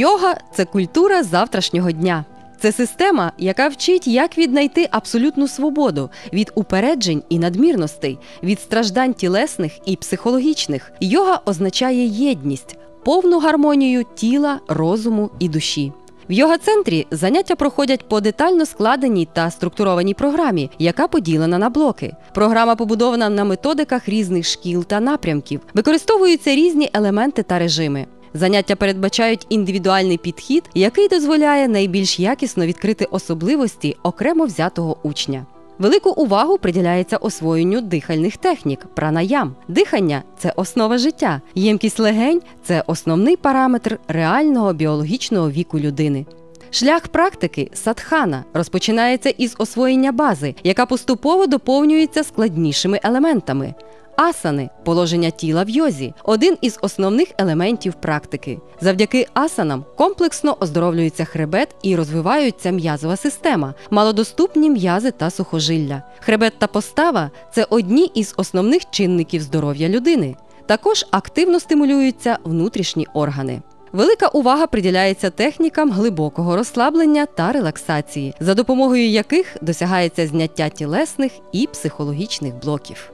Йога це культура завтрашнього дня. Це система, яка вчить, як віднайти абсолютну свободу від упереджень і надмірностей, від страждань тілесних і психологічних. Йога означає єдність, повну гармонію тіла, розуму і душі. В йога-центрі заняття проходять по детально складеній та структурованій програмі, яка поділена на блоки. Програма побудована на методиках різних шкіл та напрямків. Використовуються різні елементи та режими. Заняття передбачають індивідуальний підхід, який дозволяє найбільш якісно відкрити особливості окремо взятого учня. Велику увагу приділяється освоєнню дихальних технік пранаям. Дихання це основа життя. Ємкість легень це основний параметр реального біологічного віку людини. Шлях практики садхана розпочинається із освоєння бази, яка поступово доповнюється складнішими елементами. Асани положення тіла в йозі один із основних елементів практики. Завдяки асанам комплексно оздоровлюється хребет і розвиваються м'язова система, малодоступні м'язи та сухожилля. Хребет та постава це одні із основних чинників здоров'я людини. Також активно стимулюються внутрішні органи. Велика увага приділяється технікам глибокого розслаблення та релаксації, за допомогою яких досягається зняття тілесних і психологічних блоків.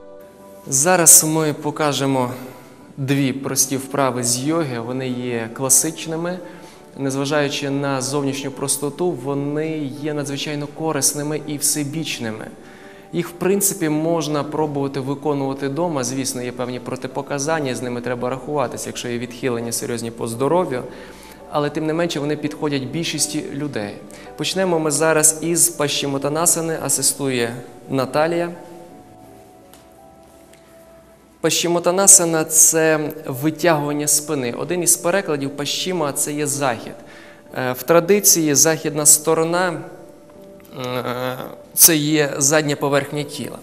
Зараз ми покажемо дві прості вправи з йоги. Вони є класичними. Незважаючи на зовнішню простоту, вони є надзвичайно корисними і всебічними. Їх, в принципі, можна пробувати виконувати вдома. Звісно, є певні протипоказання, з ними треба рахуватися, якщо є відхилення серйозні по здоров'ю. Але тим не менше вони підходять більшості людей. Почнемо ми зараз із пащімотанасани, асистує Наталія. Пащімотанасана це витягування спини. Один із перекладів пащіма це є захід. Е, в традиції західна сторона е, це є задня поверхня тіла.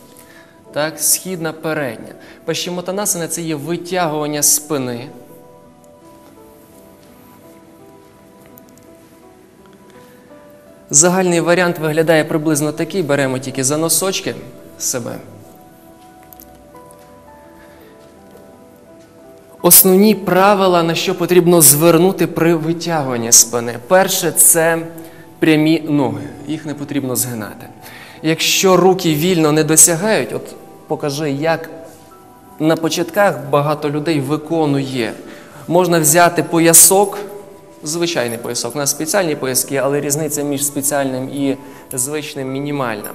Так, Східна передня. Пащімотанасана це є витягування спини. Загальний варіант виглядає приблизно такий. Беремо тільки за носочки себе. Основні правила, на що потрібно звернути при витягуванні спини. Перше це прямі ноги. Їх не потрібно згинати. Якщо руки вільно не досягають, от покажи, як на початках багато людей виконує. Можна взяти поясок, звичайний поясок. У нас спеціальні пояски, але різниця між спеціальним і звичним мінімальна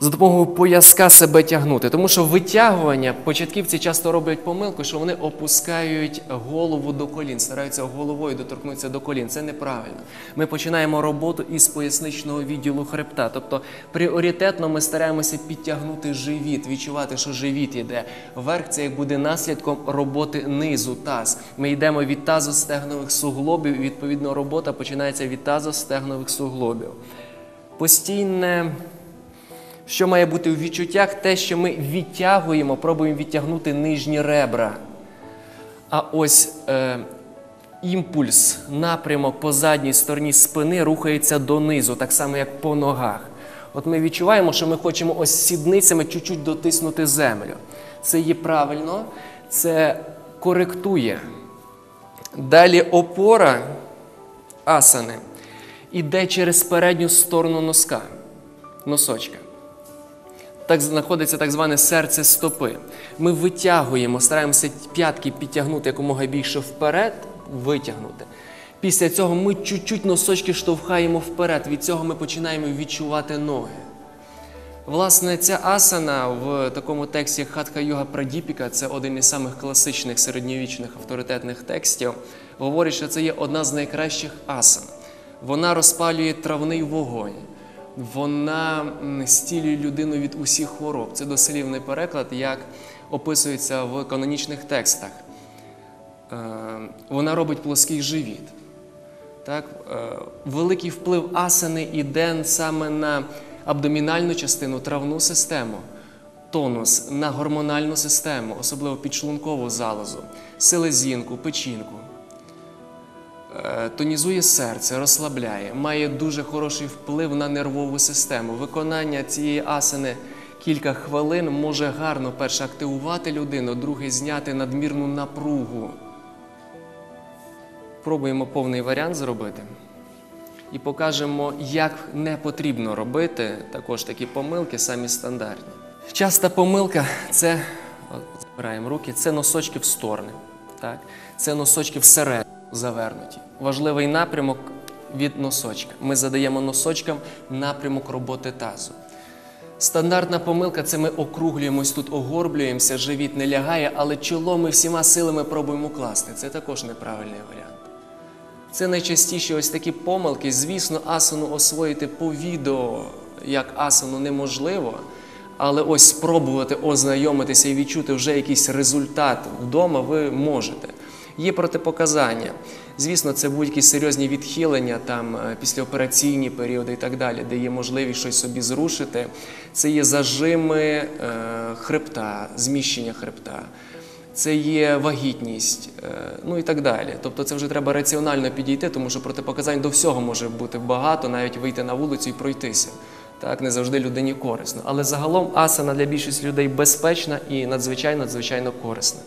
за допомогою пояска себе тягнути. Тому що витягування початківці часто роблять помилку, що вони опускають голову до колін, стараються головою доторкнутися до колін. Це неправильно. Ми починаємо роботу із поясничного відділу хребта. Тобто пріоритетно ми стараємося підтягнути живіт, відчувати, що живіт йде. Вверх це як буде наслідком роботи низу, таз. Ми йдемо від тазостегнових суглобів, і відповідно робота починається від тазостегнових суглобів. Постійне. Що має бути у відчуттях? Те, що ми відтягуємо, пробуємо відтягнути нижні ребра. А ось е, імпульс, напрямок по задній стороні спини рухається донизу, так само, як по ногах. От ми відчуваємо, що ми хочемо ось сідницями чуть-чуть дотиснути землю. Це є правильно, це коректує. Далі опора асани іде через передню сторону носка, носочка так знаходиться так зване серце стопи. Ми витягуємо, стараємося п'ятки підтягнути якомога більше вперед, витягнути. Після цього ми чуть-чуть носочки штовхаємо вперед. Від цього ми починаємо відчувати ноги. Власне, ця асана в такому тексті Хатха Йога Прадіпіка, це один із самих класичних середньовічних авторитетних текстів, говорить, що це є одна з найкращих асан. Вона розпалює травний вогонь вона стілює людину від усіх хвороб. Це дослівний переклад, як описується в канонічних текстах. Е, вона робить плоский живіт. Так? Е, великий вплив асани іде саме на абдомінальну частину, травну систему, тонус, на гормональну систему, особливо підшлункову залозу, селезінку, печінку. Е, тонізує серце, розслабляє, має дуже хороший вплив на нервову систему. Виконання цієї асани кілька хвилин може гарно перше активувати людину, друге зняти надмірну напругу. Пробуємо повний варіант зробити і покажемо, як не потрібно робити також такі помилки, самі стандартні. Часта помилка це от, збираємо руки, це носочки в сторони. Так? Це носочки всередину завернуті. Важливий напрямок від носочка. Ми задаємо носочкам напрямок роботи тазу. Стандартна помилка це ми округлюємось тут, огорблюємося, живіт не лягає, але чоло ми всіма силами пробуємо класти. Це також неправильний варіант. Це найчастіше ось такі помилки. Звісно, асану освоїти по відео як асану неможливо, але ось спробувати ознайомитися і відчути вже якийсь результат вдома ви можете. Є протипоказання. Звісно, це будь-які серйозні відхилення, там е, післяопераційні періоди і так далі, де є можливість щось собі зрушити. Це є зажими е, хребта, зміщення хребта це є вагітність, е, ну і так далі. Тобто це вже треба раціонально підійти, тому що протипоказань до всього може бути багато, навіть вийти на вулицю і пройтися. Так, не завжди людині корисно. Але загалом асана для більшості людей безпечна і надзвичайно надзвичайно корисна.